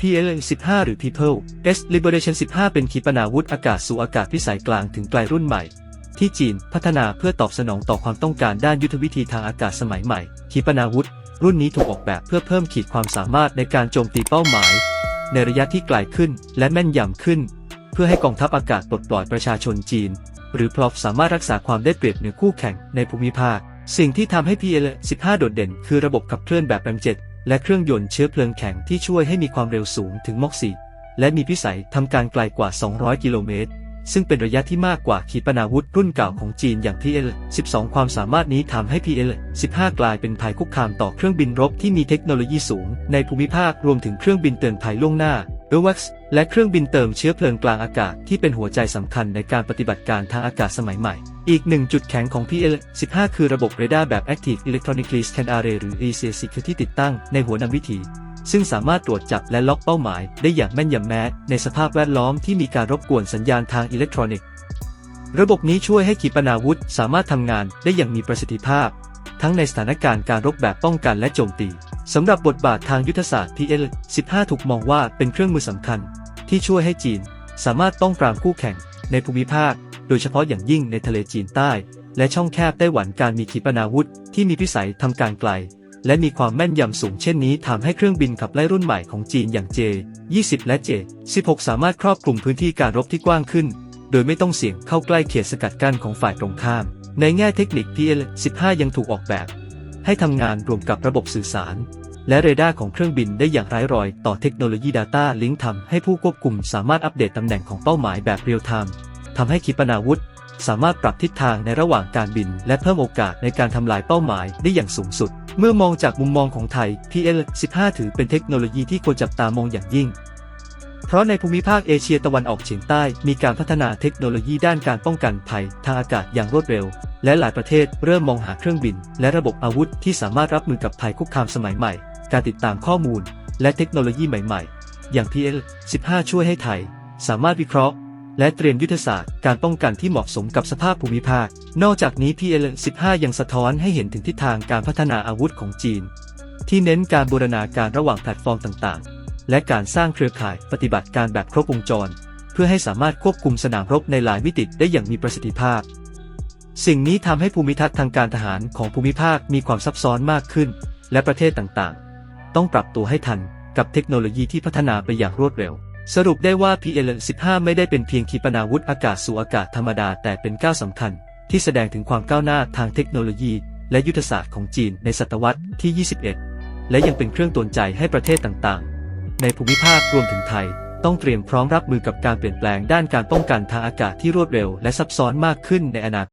PL-15 หรือ People S Liberation 15 เป็นขีปนาวุธอากาศสู่อากาศพิสัยกลางถึงไกลรุ่นใหม่ ที่จีนพัฒนาเพื่อตอบสนองต่อความต้องการด้านยุทธวิธีทางอากาศสมัยใหม่ ขีปนาวุธ รุ่นนี้ถูกออกแบบเพื่อเพิ่มขีดความสามารถในการโจมตีเป้าหมาย ในระยะที่ไกลขึ้นและแม่นยำขึ้น เพื่อให้กองทัพอากาศปลดปล่อยประชาชนจีน หรือพลอฟสามารถรักษาความได้เปรียบเหนือคู่แข่งในภูมิภาคสิ่งที่ทำให้ PL-15 โดดเด่น คือระบบขับเคลื่อนแบบแรมเจ็ต และเครื่องยนต์เชื้อเพลิงแข็งที่ช่วยให้มีความเร็วสูงถึงมอกสีและมีพิสัยทำการไกลกว่า 200 กิโลเมตร ซึ่งเป็นระยะที่มากกว่าขีปนาวุธรุ่นเก่าของจีนอย่าง PL-12 ความสามารถนี้ทำให้ PL-15 กลายเป็นภัยคุกคามต่อเครื่องบินรบที่มีเทคโนโลยีสูง ในภูมิภาครวมถึงเครื่องบินเตือนภัยล่วงหน้า AWACS และเครื่องบินเติมเชื้อเพลิงกลางอากาศที่เป็นหัวใจสำคัญในการปฏิบัติการทางอากาศสมัยใหม่ อีกหนึ่งจุดแข็งของ PL-15 คือระบบเรดาร์แบบ Active Electronically Scan Array หรือ ECC คือที่ติดตั้งในหัวนำวิถี ซึ่งสามารถตรวจจับและล็อกเป้าหมายได้อย่างแม่นยำแม้ในสภาพแวดล้อมที่มีการรบกวนสัญญาณทางอิเล็กทรอนิกส์ ระบบนี้ช่วยให้ขีปนาวุธสามารถทำงานได้อย่างมีประสิทธิภาพ ทั้งในสถานการณ์การรบแบบป้องกันและโจมตีสำหรับบทบาททางยุทธศาสตร์ PL-15 ถูกมองว่าเป็นเครื่องมือสำคัญ ที่ช่วยให้จีน สามารถต้องปรามคู่แข่ง ในภูมิภาค โดยเฉพาะอย่างยิ่งในทะเลจีนใต้ และช่องแคบไต้หวันการมีขีปนาวุธ ที่มีพิสัยทำการไกล และมีความแม่นยำสูงเช่นนี้ทำให้เครื่องบินขับไล่รุ่นใหม่ของจีนอย่าง J-20 และ J-16 สามารถครอบคลุมพื้นที่การรบที่กว้างขึ้น โดยไม่ต้องเสี่ยงเข้าใกล้เขตสกัดกั้นของฝ่ายตรงข้าม ในแง่เทคนิค PL-15 ยังถูกออกแบบ ให้ทำงานรวมกับระบบสื่อสาร และเรดาร์ของเครื่องบินได้อย่างไร้รอยต่อเทคโนโลยี Data Link ทำให้ผู้ควบคุมสามารถอัปเดตตำแหน่งของเป้าหมายแบบเรียลไทม์ทำให้ขีปนาวุธ สามารถปรับทิศทางในระหว่างการบิน และเพิ่มโอกาสในการทำลายเป้าหมายได้อย่างสูงสุด เมื่อมองจากมุมมองของไทย PL-15 ถือเป็นเทคโนโลยีที่ควรจับตามองอย่างยิ่งเพราะในภูมิภาคเอเชียตะวันออกเฉียงใต้มีการพัฒนาเทคโนโลยีด้านการป้องกันภัยทางอากาศอย่างรวดเร็ว และหลายประเทศเริ่มมองหาเครื่องบิน และระบบอาวุธที่สามารถรับมือกับภัยคุกคามสมัยใหม่ การติดตามข้อมูล และเทคโนโลยีใหม่ๆ อย่าง PL-15 ช่วยให้ไทย สามารถวิเคราะห์ และเตรียมยุทธศาสตร์การป้องกันที่เหมาะสมกับสภาพภูมิภาค นอกจากนี้ PL-15 ยังสะท้อนให้เห็นถึงทิศทางการพัฒนาอาวุธของจีน ที่เน้นการบูรณาการระหว่างแพลตฟอร์มต่างๆ และการสร้างเครือข่ายปฏิบัติการแบบครบวงจร เพื่อให้สามารถควบคุมสนามรบในหลายมิติได้อย่างมีประสิทธิภาพ สิ่งนี้ทำให้ภูมิทัศน์ทางการทหารของภูมิภาคมีความซับซ้อนมากขึ้น และประเทศต่างๆ ต้องปรับตัวให้ทันกับเทคโนโลยีที่พัฒนาไปอย่างรวดเร็ว สรุปได้ว่า PL-15 ไม่ได้เป็นเพียงขีปนาวุธอากาศสู่อากาศธรรมดาแต่เป็นก้าวสำคัญ ที่แสดงถึงความก้าวหน้าทางเทคโนโลยี และยุทธศาสตร์ของจีนในศตวรรษที่ 21 และยังเป็นเครื่องตวนใจให้ประเทศต่างๆ ในภูมิภาครวมถึงไทย ต้องเตรียมพร้อมรับมือกับการเปลี่ยนแปลงด้านการป้องกันทางอากาศที่รวดเร็ว และซับซ้อนมากขึ้นในอนาคต